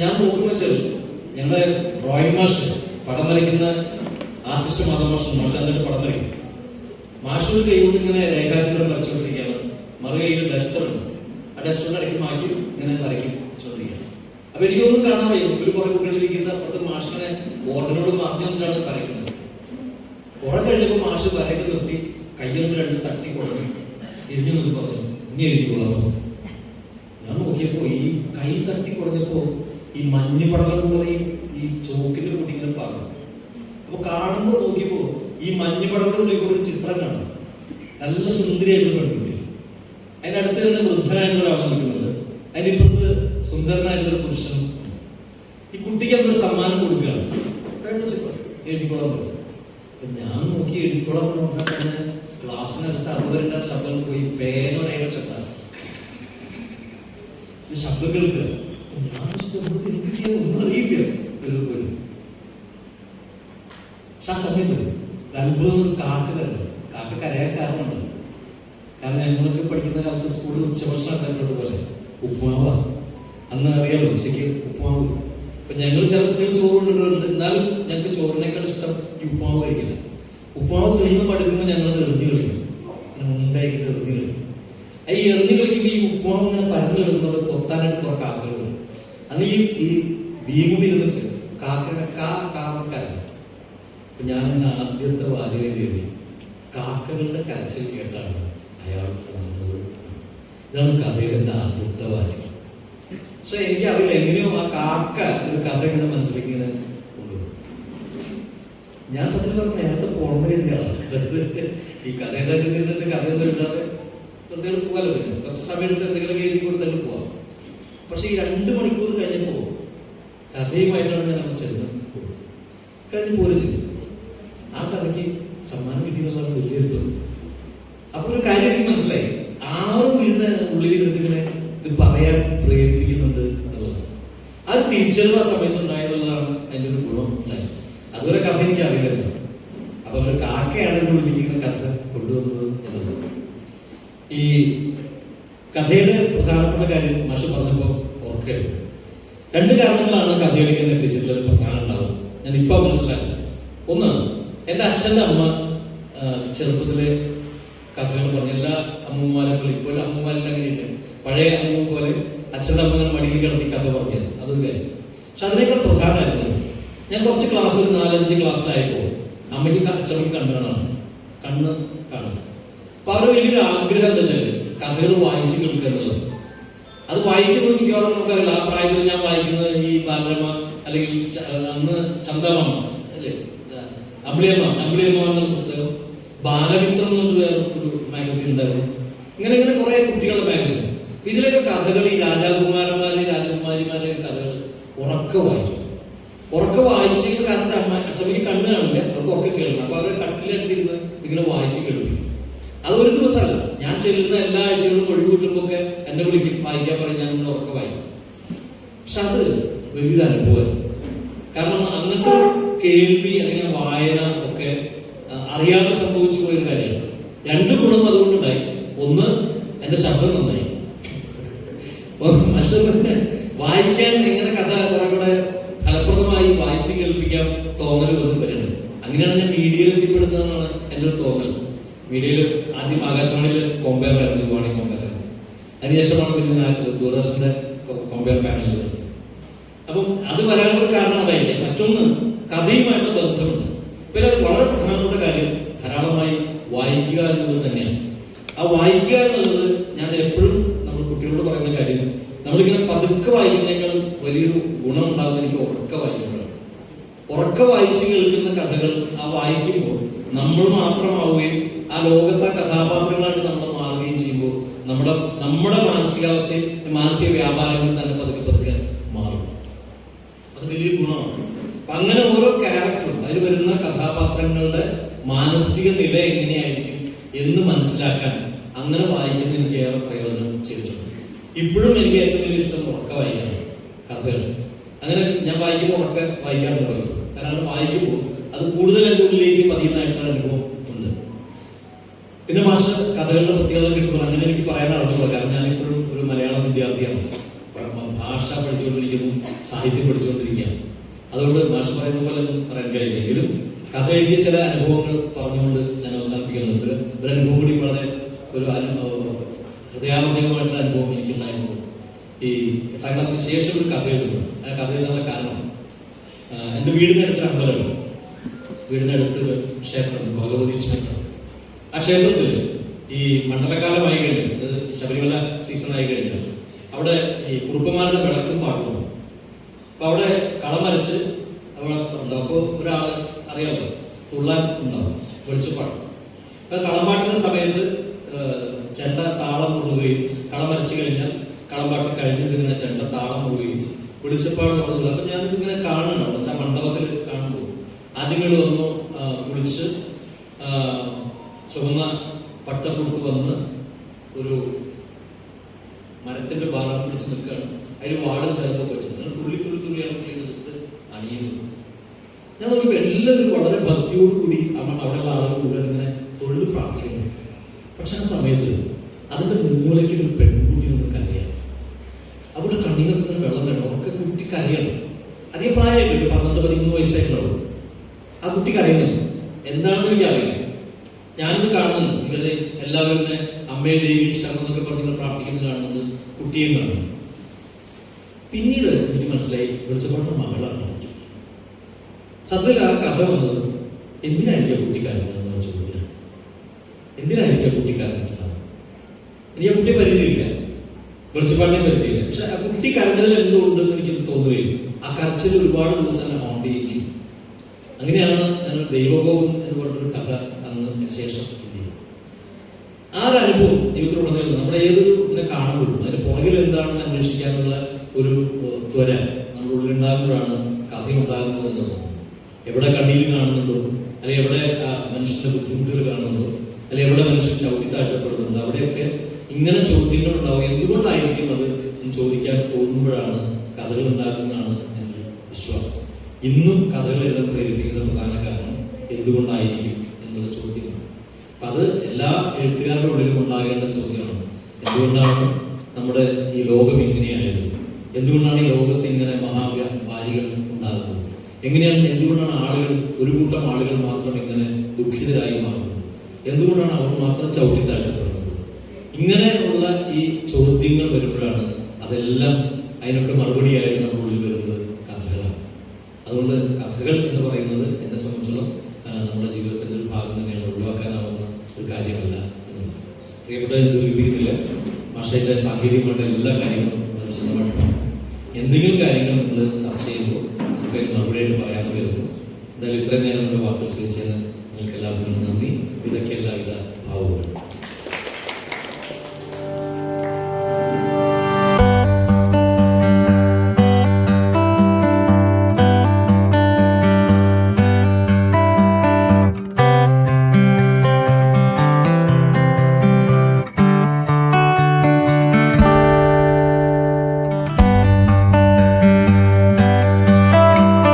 ഞാൻ നോക്കുമ്പോൾ വെച്ചാൽ ഞങ്ങളെ ഡ്രോയിങ് മാഷ് പടം വരയ്ക്കുന്ന ആർട്ടിസ്റ്റ് മാധവ മാഷ് മാഷ് എന്നിട്ട് പടം വരയ്ക്കും. മാഷ് ഒരു കൈകൊണ്ട് ഇങ്ങനെ രേഖാചിത്രം വരച്ചുകൊണ്ടിരിക്കുകയാണ്. മറു കയ്യിൽ ഡസ്റ്റർ ഉണ്ട്. ആ ഡസ്റ്ററിന്റെ ഇടയ്ക്ക് മാറ്റി ഇങ്ങനെ വരയ്ക്കും വെച്ചുകൊണ്ടിരിക്കുകയാണ് അപ്പൊ എനിക്കൊന്നും കാണാൻ വയ്യ. ഒരു കുറെ കുട്ടികളിരിക്കുന്ന അപ്പുറത്ത് മാഷിങ്ങനെ ബോർഡിനോട് പറഞ്ഞു തന്നിട്ടാണ് വരയ്ക്കുന്നത്. കുറെ കഴിഞ്ഞപ്പോൾ മാഷ് വരയ്ക്ക് നിർത്തി കയ്യൊന്ന് രണ്ട് തട്ടി കൊടുക്കും തിരിഞ്ഞു നിന്ന് പറഞ്ഞു ഇനി എഴുതിക്കോളാം പറഞ്ഞു. ഞാൻ നോക്കിയപ്പോ ഈ കൈ തട്ടി കൊടുത്തപ്പോ ഈ മഞ്ഞ് പടങ്ങൾ പോലെ ഈ- ചോക്കിന്റെ കൂട്ടി ഇങ്ങനെ പറഞ്ഞു അപ്പൊ കാണുമ്പോൾ നോക്കിയപ്പോ ഈ മഞ്ഞ് പടത്തിനുള്ളിൽ കൂടെ ഒരു ചിത്രം കാണും. നല്ല സുന്ദരിയായിട്ട് പെൺകുട്ടി അതിനടുത്ത് തന്നെ വൃദ്ധനായിട്ടുള്ള ഒരാൾ നിൽക്കുന്നത് അതിനിപ്പുറത്ത് സുന്ദരനായിട്ടുള്ള പുരുഷൻ. ഈ കുട്ടിക്ക് എന്തൊരു സമ്മാനം കൊടുക്കുകയാണ്? രണ്ട് ചിത്രം. എഴുതിക്കോളാൻ പറഞ്ഞു. അപ്പൊ ഞാൻ നോക്കി എഴുതിക്കോളാൻ പറഞ്ഞാൽ തന്നെ ക്ലാസ്സിനകത്ത് അതുവരെ ശബ്ദം പോയി. പേനൊരേറെ ശബ്ദം. ശബ്ദം കേൾക്കുക. എന്ത് ചെയ്യാൻ ഒന്നും അറിയില്ല പോയി പക്ഷെ ആ സമയത്ത് അത്ഭുതം ഒരു കാക്ക കരഞ്ഞു കാക്ക കരയാൻ കാരണമുണ്ട് കാരണം ഞങ്ങളൊക്കെ പഠിക്കുന്ന കാലത്ത് സ്കൂളിൽ ഉച്ചഭക്ഷണം ഉണ്ടാക്കുന്നത് പോലെ ഉപ്പുമാവ. അന്ന് അറിയാലോ ഉച്ചയ്ക്ക് ഉപ്പുമാവ്. അപ്പൊ ഞങ്ങൾ ചില കുട്ടികൾ ചോറ് കൊണ്ടുവരുന്നുണ്ട് എന്നാലും ഞങ്ങൾക്ക് ചോറിനേക്കാൾ ഇഷ്ടം ഈ ഉപ്പുമാവ് കഴിക്കില്ല ഉപ്പുമാവ് തിന്ന് പഠിക്കുമ്പോൾ ഞങ്ങൾ എറിഞ്ഞു കളിക്കും ഉണ്ടായിട്ട് എറിഞ്ഞു കളിക്കും ഈ എറിഞ്ഞു കളിക്കുമ്പോൾ ഈ ഉപ്പുമാവ് ഇങ്ങനെ പരന്നു കിടക്കുന്നത് കൊത്താനായിട്ട് കുറെ കാക്കകളുണ്ട് അന്ന് ഈ ഈ ഭീമുടി ഇരുന്നിട്ട് കാക്ക കാ കാക്കാരൻ അപ്പൊ ഞാൻ ആദ്യത്തെ വാചകം കേട്ടി കാക്കകളുടെ കരച്ചിൽ കേട്ടാണ് അയാൾ വന്നത്. ഇതാണ് കഥയുടെ ആദ്യത്തെ വാചകം. പക്ഷെ എനിക്കറിയില്ല എങ്ങനെയോ ആ കാക്ക ഒരു കഥ ഇങ്ങനെ കൊണ്ടുവരും ഞാൻ സത്യം പറഞ്ഞ നേരത്തെ പോകണമെന്ന് കരുതിയാണ് ഈ കഥയുടെ ചിന്തിച്ചിട്ട് കഥയൊന്നും എഴുതാതെ വെറുതെ പോകാലോ പിന്നെ. കുറച്ച് സമയം എടുത്ത് എന്തെങ്കിലും എഴുതി കൊടുത്തിട്ട് പോവാം. പക്ഷെ ഈ രണ്ട് മണിക്കൂർ കഴിഞ്ഞപ്പോ കഥയുമായിട്ടാണ് ഞാൻ അവിടെ ചെല്ലുന്നത് കഴിഞ്ഞ് പോലും ആ കഥയ്ക്ക് സമ്മാനം കിട്ടിയെന്നുള്ളതാണ് വലിയൊരു പ്രതി അപ്പൊ ഒരു കാര്യം എനിക്ക് മനസ്സിലായി. ആരും ഇരുന്ന് ഉള്ളിൽ ഇരുന്നിങ്ങനെ ഇത് പറയാൻ പ്രേരിപ്പിക്കുന്നുണ്ട് എന്നുള്ളത്. അത് തിരിച്ചറിവ് ആ സമയത്ത് ഉണ്ടായെന്നുള്ളതാണ് അതിന്റെ ഒരു ഗുണം ഉണ്ടായത്. അതുവരെ കഥ എനിക്ക് അറിയില്ല അപ്പൊ ഒരു കാക്കയാണ് എന്റെ ഉള്ളിലിരിക്കുന്ന കഥ കൊണ്ടുവന്നത് എന്നുള്ളത്. ഈ കഥയിലെ പ്രധാനപ്പെട്ട കാര്യം മാഷ് പറഞ്ഞപ്പോ ഓർക്കരുത് രണ്ട് കാരണങ്ങളാണ് കഥയിലേക്ക് എന്നെ എത്തിച്ചിട്ടുള്ളത് പ്രധാന ഉണ്ടാവും ഞാൻ ഇപ്പൊ മനസ്സിലാക്കി ഒന്ന് എന്റെ അച്ഛന്റെ അമ്മ ചെറുപ്പത്തിലെ കഥകൾ പറഞ്ഞ എല്ലാ അമ്മമാരെ പോലെ ഇപ്പോൾ അമ്മമാരെല്ലാം അങ്ങനെയില്ല? പഴയ അമ്മ പോലെ അച്ഛന്റെ അമ്മ മടിയിൽ കിടത്തി കഥ പറഞ്ഞത്. അതൊരു കാര്യം. പക്ഷെ അതിനേക്കാൾ പ്രധാനമായിരുന്നു ഞാൻ കുറച്ച് ക്ലാസ് ഒരു നാലഞ്ച് ക്ലാസ്സിലായപ്പോൾ അമ്മയ്ക്ക് അച്ഛനും കണ്ണ് കാണാണ് കണ്ണ് കാണും അപ്പൊ അവരുടെ വലിയൊരു ആഗ്രഹം എന്താ വെച്ചാൽ കഥകൾ വായിച്ചു കേൾക്കുക എന്നുള്ളത്. അത് വായിക്കുന്നത് മിക്കവാറും നമുക്കറിയില്ല. ആ പ്രായത്തിൽ ഞാൻ വായിക്കുന്നത് ഈ ബാലരമ അല്ലെങ്കിൽ അന്ന് ചന്ദമാമ അല്ലേ? അമ്പിളിയമ്മ അമ്പിളിയമ്മ എന്ന പുസ്തകം ബാലമിത്രം എന്നൊരു ഒരു മാഗസിൻ ഉണ്ടായിരുന്നു. ഇങ്ങനെ ഇങ്ങനെ കുറെ കുട്ടികളുടെ മാഗസിൻ ഇതിലൊക്കെ കഥകൾ ഈ രാജാകുമാരന്മാരെ രാജകുമാരിമാരെ കഥകൾ ഉറക്കെ വായിക്കും ഉറക്കെ വായിച്ചെങ്കിൽ കാരണം അമ്മ അച്ഛമ്മയ്ക്ക് കണ്ണ് കാണില്ല. അവർക്ക് ഉറക്കെ കേൾക്കണം. അപ്പൊ അവരെ കട്ടിലെടുത്തിരുന്ന് ഇങ്ങനെ വായിച്ച് കേൾക്കും അത് ഒരു ദിവസമല്ല. ചെല്ലുന്ന എല്ലാ ആഴ്ചകളും ഒഴിവ് കിട്ടുമ്പോൾ എന്നെ വിളിക്കും. വായിക്കാൻ പറയും ഞാൻ ഇന്ന് ഉറക്കെ വായിക്കും. പക്ഷെ അത് വലിയൊരു അനുഭവം. കാരണം അങ്ങനത്തെ കേൾവി അല്ലെങ്കിൽ വായന ഒക്കെ അറിയാതെ സംഭവിച്ചു പോയൊരു കാര്യമാണ്. രണ്ട് ഗുണം അതുകൊണ്ടുണ്ടായി. ഒന്ന് എന്റെ ശബ്ദം നന്നായി. മറ്റൊന്ന് വായിക്കാൻ എങ്ങനെ കഥ കുറെ ഫലപ്രദമായി വായിച്ച് കേൾപ്പിക്കാൻ തോന്നൽ വന്നു വരുന്നത് അങ്ങനെയാണ് ഞാൻ മീഡിയയിൽ എത്തിപ്പെടുന്നതെന്നാണ് എന്റെ ഒരു തോന്നൽ. മീഡിയയിൽ ആദ്യം ആകാശവാണിയിൽ കോമ്പയർ ആയിരുന്നു യുവാണി കോമ്പയർ അതിനുശേഷമാണ് പിന്നെ ദൂരദർശന്റെ കോമ്പയർ പാനലിൽ വരുന്നത് അപ്പം അത് വരാനുള്ള കാരണം അതായില്ല മറ്റൊന്ന് കഥയുമായിട്ടുള്ള ബന്ധമുണ്ട്. പിന്നെ വളരെ പ്രധാനപ്പെട്ട കാര്യം ധാരാളമായി വായിക്കുക എന്നുള്ളത് തന്നെയാണ്. ആ വായിക്കുക എന്നുള്ളത് ഞാൻ എപ്പോഴും നമ്മൾ കുട്ടികളോട് പറയുന്ന കാര്യം നമ്മളിങ്ങനെ പതുക്കെ വായിക്കുന്നതിനേക്കാൾ വലിയൊരു ഗുണം ഉണ്ടാകുന്ന എനിക്ക് ഉറക്ക വായിക്കുമ്പോഴാണ്. ഉറക്ക വായിച്ച് കേൾക്കുന്ന കഥകൾ ആ വായിക്കുമ്പോൾ നമ്മൾ മാത്രമാവുകയും ആ ലോകത്തെ കഥാപാത്രങ്ങളായിട്ട് നമ്മൾ മാറുകയും ചെയ്യുമ്പോൾ നമ്മുടെ നമ്മുടെ മാനസികാവസ്ഥയിൽ മാനസിക വ്യാപാരങ്ങൾ തന്നെ പതുക്കെ പതുക്കെ മാറും. അത് വലിയൊരു ഗുണമാണ്. അങ്ങനെ ഓരോ ക്യാരക്ടറും അതിൽ വരുന്ന കഥാപാത്രങ്ങളുടെ മാനസിക നില എങ്ങനെയായിരിക്കും എന്ന് മനസ്സിലാക്കാൻ അങ്ങനെ വായിക്കുന്ന എനിക്ക് ഏറെ പ്രയോജനം ചെയ്തിട്ടുണ്ട്. ഇപ്പോഴും എനിക്ക് ഏറ്റവും വലിയ ഇഷ്ടം ഉറക്ക വായിക്കാനാണ്. കഥകൾ. അങ്ങനെ ഞാൻ വായിക്കുമ്പോൾ ഉറക്ക വായിക്കാൻ തുടങ്ങും കാരണം വായിക്കുമ്പോൾ അത് കൂടുതൽ എന്റെ ഉള്ളിലേക്ക് പതിയുന്നതായിട്ടുള്ള അനുഭവം കഥകളുടെ പ്രത്യേകത കിട്ടുമ്പോൾ അങ്ങനെ എനിക്ക് പറയാൻ അറിഞ്ഞോ കാരണം ഞാൻ ഇപ്പോഴും ഒരു മലയാളം വിദ്യാർത്ഥിയാണ്. ഭാഷ പഠിച്ചുകൊണ്ടിരിക്കുന്നു സാഹിത്യം പഠിച്ചുകൊണ്ടിരിക്കുകയാണ്. അതുകൊണ്ട് ഭാഷ പറയുന്ന പോലെ പറയാൻ കഴിയില്ലെങ്കിലും കഥ എഴുതിയ ചില അനുഭവങ്ങൾ പറഞ്ഞുകൊണ്ട് ഞാൻ അവസാനിപ്പിക്കുന്നത് ഒരു അനുഭവം കൂടി വളരെ ഒരു ഹൃദയാർജകമായിട്ടുള്ള അനുഭവം എനിക്കുണ്ടായിരുന്നു ഈ എട്ടാം ക്ലാസ്സിന് ശേഷം ഒരു കഥ എഴുതുന്നു. ആ കഥ എഴുതാനുള്ള കാരണം എന്റെ അടുത്ത് അമ്പലമാണ് വീടിനടുത്ത് ക്ഷേത്രം ഭഗവതി ക്ഷേത്രം. ആ ക്ഷേത്രത്തിൽ ഈ മണ്ഡലകാലമായി കഴിഞ്ഞാൽ അത് ശബരിമല സീസൺ ആയി കഴിഞ്ഞു. അവിടെ ഈ കുറുപ്പന്മാരുടെ വിളക്കും പാടുന്നു. അപ്പൊ അവിടെ കളം വരച്ച് അവിടെ ഉണ്ടാവും. അപ്പോൾ ഒരാൾ അറിയാമല്ലോ തുള്ളാൻ ഉണ്ടാവും വെളിച്ചപ്പാട് അപ്പൊ കളമ്പാട്ടിന്റെ സമയത്ത് ചെണ്ട താളം മുറുകയും കളം വരച്ചു കഴിഞ്ഞാൽ കളമ്പാട്ട് ഇങ്ങനെ ചെണ്ട താളം മുറുകയും വെളിച്ചപ്പാട് മുറുകുക അപ്പൊ ഞാനിത് ഇങ്ങനെ കാണുന്നുണ്ടോ എന്റെ മണ്ഡപത്തിൽ കാണുമ്പോൾ ആദ്യങ്ങൾ വന്നു വിളിച്ച് ചുവന്ന പട്ട കൊടുത്ത് വന്ന് ഒരു മരത്തിന്റെ ഭാഗം പിടിച്ച് നിൽക്കുകയാണ്. അതിന് വാളും ചേർത്ത് വെച്ചിട്ടുണ്ട്. തുള്ളി തുള്ളി തുള്ളിയാണ് പുള്ളി എടുത്ത് അണിയുന്നത്. ഞാൻ നോക്കിയപ്പോൾ എല്ലാവരും വളരെ ഭക്തിയോടുകൂടി കൂടി അവിടെയുള്ള ആളുകൾ മുഴുവൻ ഇങ്ങനെ തൊഴുത് പ്രാർത്ഥിക്കുന്നു പക്ഷെ ആ സമയത്ത് അതിന്റെ മൂലയ്ക്ക് ഒരു പെൺകുട്ടി നമുക്ക് അറിയാം അവളുടെ കണ്ണീർ നിന്ന് വെള്ളം വേണം അവർക്ക് കുട്ടിക്ക് അറിയണം അതേ ഒരു പന്ത്രണ്ട് പതിമൂന്ന് വയസ്സായിട്ടുള്ളൂ ആ കുട്ടിക്ക് അറിയുന്നത് എന്താണെന്ന് എനിക്ക് അറിയില്ല ഞാനിത് കാണുന്നുണ്ട് ഇവരെ എല്ലാവരും അമ്മയെ ദേവി ശരണം എന്നൊക്കെ പറഞ്ഞ് പ്രാർത്ഥിക്കുന്നത് കാണുന്നത് കുട്ടിയും കാണുന്നു പിന്നീട് എനിക്ക് മനസ്സിലായി വെളിച്ചപ്പാടിന്റെ മകളാണ് കുട്ടി. സത്യത്തിൽ ആ കഥ വന്നത് എന്തിനായിരിക്കും ആ കുട്ടി കരഞ്ഞത് എന്നുള്ള ചോദ്യമാണ്. എന്തിനായിരിക്കും ആ എനിക്ക് ആ കുട്ടിയെ പരിചയമില്ല. വെളിച്ചപ്പാടിനെ പരിചയമില്ല. പക്ഷെ ആ കുട്ടി കരഞ്ഞതിൽ എന്തോ ഉണ്ടെന്ന് എനിക്ക് തോന്നുകയും ആ കരച്ചിൽ ഒരുപാട് ദിവസം ഹോണ്ട് ചെയ്യുകയും അങ്ങനെയാണ് ഞാൻ ദൈവകവും എന്ന് പറഞ്ഞൊരു കഥ അന്ന് ശേഷം എന്ത് ചെയ്യും ആ ഒരു അനുഭവം ജീവിതത്തിലുടനീളം നമ്മുടെ ഏതൊരു ഇതിനെ കാണുമ്പോഴും അതിന് പുറകിൽ എന്താണെന്ന് അന്വേഷിക്കാനുള്ള ഒരു ത്വര നമ്മുടെ ഉള്ളിലുണ്ടാകുമ്പോഴാണ് കഥ ഉണ്ടാകുന്നത് എന്ന് തോന്നുന്നു എവിടെ കണ്ണീര് കാണുന്നുണ്ടോ അല്ലെങ്കിൽ എവിടെ മനുഷ്യന്റെ ബുദ്ധിമുട്ടുകൾ കാണുന്നുണ്ടോ അല്ലെങ്കിൽ എവിടെ മനുഷ്യൻ ചവിട്ടി താഴ്ത്തപ്പെടുന്നുണ്ടോ അവിടെയൊക്കെ ഇങ്ങനെ ചോദ്യങ്ങൾ ഉണ്ടാവും. എന്തുകൊണ്ടായിരിക്കും അത് ചോദിക്കാൻ തോന്നുമ്പോഴാണ് കഥകൾ ഉണ്ടാകുന്നതാണ് എന്റെ വിശ്വാസം. ഇന്നും എഴുതാൻ പ്രേരിപ്പിക്കുന്ന പ്രധാന കാരണം എന്തുകൊണ്ടായിരിക്കും? ചോദ്യമാണ് അപ്പൊ അത് എല്ലാ എഴുത്തുകാരുടെ ഉള്ളിലും ഉണ്ടാകേണ്ട ചോദ്യമാണ്. എന്തുകൊണ്ടാണ് നമ്മുടെ ഈ ലോകം ഇങ്ങനെയായത്? എന്തുകൊണ്ടാണ് ഈ ലോകത്ത് ഇങ്ങനെ മഹാവാരികൾ ഉണ്ടാകുന്നത്? എങ്ങനെയാണ് എന്തുകൊണ്ടാണ് ആളുകൾ ഒരു കൂട്ടം ആളുകൾ മാത്രം ഇങ്ങനെ ദുഃഖിതരായി മാറുന്നത്? എന്തുകൊണ്ടാണ് അവർ മാത്രം ചവിട്ടിത്താഴ്ത്തപ്പെടുന്നത്? ഇങ്ങനെ ഇങ്ങനെയുള്ള ഈ ചോദ്യങ്ങൾ വരുമ്പോഴാണ് അതെല്ലാം അതിനൊക്കെ മറുപടിയായിട്ട് നമ്മുടെ ഉള്ളിൽ വരുന്നത് കഥകളാണ്. അതുകൊണ്ട് കഥകൾ എന്ന് പറയുന്നത് എന്നെ സംബന്ധിച്ചോളം ആ, നമ്മുടെ ജീവിതത്തിന്റെ ഒരു ഭാഗം തന്നെയാണ് ഒഴിവാക്കാനാവുന്ന ഒരു കാര്യമല്ല പ്രിയപ്പെട്ട ഇത് ലിപിക്കുന്നില്ല ഭാഷയുടെ സാങ്കേതികമായിട്ട് എല്ലാ കാര്യങ്ങളും വിശദമായിട്ട് എന്തെങ്കിലും കാര്യങ്ങൾ നമ്മൾ ചർച്ച ചെയ്യുമ്പോൾ നമുക്ക് മറുപടിയായിട്ട് പറയാമെന്ന് വരുന്നു എന്തായാലും ഇത്രയും നേരം നമ്മുടെ വാക്കുകൾ സ്വീകരിച്ചതിന് നിങ്ങൾക്ക് എല്ലാവർക്കും നന്ദി. ഇതൊക്കെ